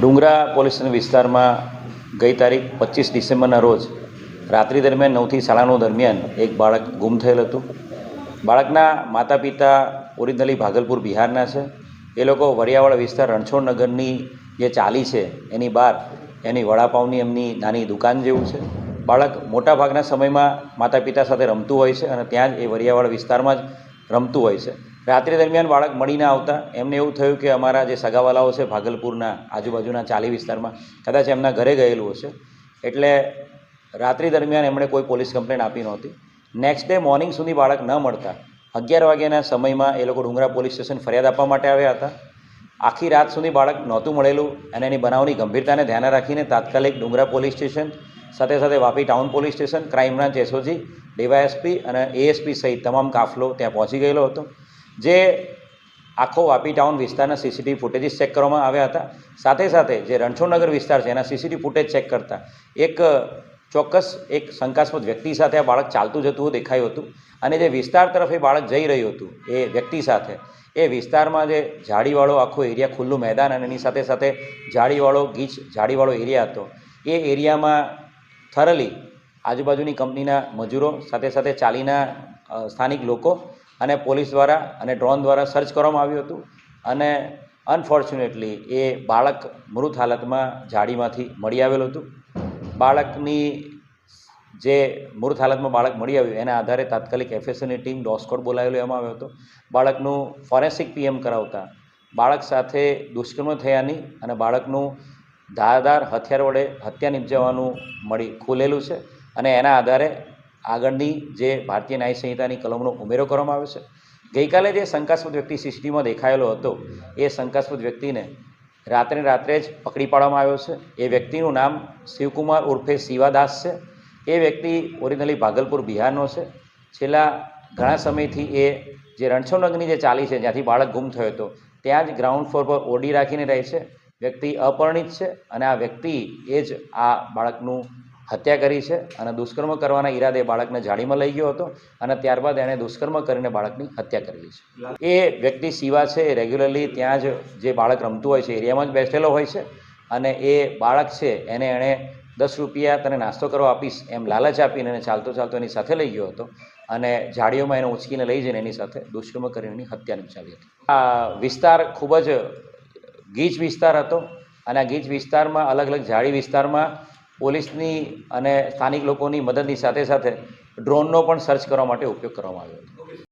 ડુંગરા police વિસ્તારમાં ગઈ તારીખ પચીસ ડિસેમ્બરના રોજ રાત્રિ દરમિયાન નવથી સાડા નવ દરમિયાન એક બાળક ગુમ થયેલ હતું. બાળકના માતા પિતા ઓરિજિનલી ભાગલપુર બિહારના છે. એ લોકો વરિયાવાડા વિસ્તાર રણછોડ નગરની જે ચાલી છે, એની બહાર એની વડાપાઉની એમની નાની દુકાન જેવું છે. બાળક મોટાભાગના સમયમાં માતા પિતા સાથે રમતું હોય છે અને ત્યાં જ એ વરિયાવાડા વિસ્તારમાં જ રમતું હોય છે. રાત્રિ દરમિયાન બાળક મળીને આવતા. એમને એવું થયું કે અમારા જે સગાવાલાઓ છે ભાગલપુરના આજુબાજુના ચાલી વિસ્તારમાં, કદાચ એમના ઘરે ગયેલું હશે. એટલે રાત્રિ દરમિયાન એમણે કોઈ પોલીસ કમ્પ્લેન આપી નહોતી. નેક્સ્ટ ડે મોર્નિંગ સુધી બાળક ન મળતા. અગિયાર વાગ્યાના સમયમાં એ લોકો ડુંગરા પોલીસ સ્ટેશન ફરિયાદ આપવા માટે આવ્યા હતા. આખી રાત સુધી બાળક નહોતું મળેલું અને એની બનાવની ગંભીરતાને ધ્યાને રાખીને તાત્કાલિક ડુંગરા પોલીસ સ્ટેશન, સાથે સાથે Vapi town police station crime branch SOG, DYSP અને એએસપી સહિત તમામ કાફલો ત્યાં પહોંચી ગયેલો હતો. જે આખો વાપી ટાઉન વિસ્તારના સીસીટીવી ફૂટેજીસ ચેક કરવામાં આવ્યા હતા. સાથે સાથે જે રણછોડનગર વિસ્તાર છે, એના સીસીટીવી ફૂટેજ ચેક કરતા એક ચોક્કસ એક શંકાસ્પદ વ્યક્તિ સાથે આ બાળક ચાલતું જતું દેખાયું હતું અને જે વિસ્તાર તરફ એ બાળક જઈ રહ્યું હતું, એ વ્યક્તિ સાથે. એ વિસ્તારમાં જે ઝાડીવાળો આખો એરિયા ખુલ્લું મેદાન અને એની સાથે સાથે ઝાડીવાળો ગીચ, ઝાડીવાળો એરિયા હતો. એ એરિયામાં થરલી આજુબાજુની કંપનીના મજૂરો, સાથે સાથે ચાલીના સ્થાનિક લોકો અને પોલીસ દ્વારા અને ડ્રોન દ્વારા સર્ચ કરવામાં આવ્યું હતું. અને અનફોર્ચ્યુનેટલી એ બાળક મૃત હાલતમાં ઝાડીમાંથી મળી આવેલું હતું. બાળકની જે મૃત હાલતમાં બાળક મળી આવ્યું એના આધારે તાત્કાલિક એફએસએની ટીમ ડોસ્કોટ બોલાવેલો લેવામાં આવ્યો હતો. બાળકનું ફોરેન્સિક પીએમ કરાવતા બાળક સાથે દુષ્કર્મ થયાની અને બાળકનું ધારદાર હથિયાર વડે હત્યા નિપજાવવાનું મળી ખુલેલું છે અને એના આધારે આગળની જે ભારતીય ન્યાય સંહિતાની કલમનો ઉમેરો કરવામાં આવ્યો છે. ગઈકાલે જે શંકાસ્પદ વ્યક્તિ સીસીટીવીમાં દેખાયેલો હતો, એ શંકાસ્પદ વ્યક્તિને રાત્રે રાત્રે જ પકડી પાડવામાં આવ્યો છે. એ વ્યક્તિનું નામ શિવકુમાર ઉર્ફે શિવાદાસ છે. એ વ્યક્તિ ઓરિજિનલી ભાગલપુર બિહારનો છે. છેલ્લા ઘણા સમયથી એ જે રણછોડનગરની જે ચાલી છે, જ્યાંથી બાળક ગુમ થયો હતો, ત્યાં જ ગ્રાઉન્ડ ફ્લોર પર ઓડી રાખીને રહે છે. વ્યક્તિ અપરિણિત છે અને આ વ્યક્તિ એ જ આ બાળકનું હત્યા કરી છે અને દુષ્કર્મ કરવાના ઈરાદે બાળકને જાળીમાં લઈ ગયો હતો અને ત્યારબાદ એણે દુષ્કર્મ કરીને બાળકની હત્યા કરેલી છે. એ વ્યક્તિ શિવા છે, એ રેગ્યુલરલી ત્યાં જ જે બાળક રમતું હોય છે એરિયામાં જ બેસેલો હોય છે અને એ બાળક છે, એને એણે દસ રૂપિયા તને નાસ્તો કરવા આપીશ એમ લાલચ આપીને એને ચાલતો ચાલતો એની સાથે લઈ ગયો હતો અને ઝાડીઓમાં એને ઉંચકીને લઈ જઈને એની સાથે દુષ્કર્મ કરીને એની હત્યા નિપજાવી હતી. આ વિસ્તાર ખૂબ જ ગીચ વિસ્તાર હતો અને આ ગીચ વિસ્તારમાં અલગ અલગ ઝાડી વિસ્તારમાં પોલીસની અને સ્થાનિક લોકોની મદદની સાથે સાથે ડ્રોનનો પણ સર્ચ કરવા માટે ઉપયોગ કરવામાં આવ્યો હતો.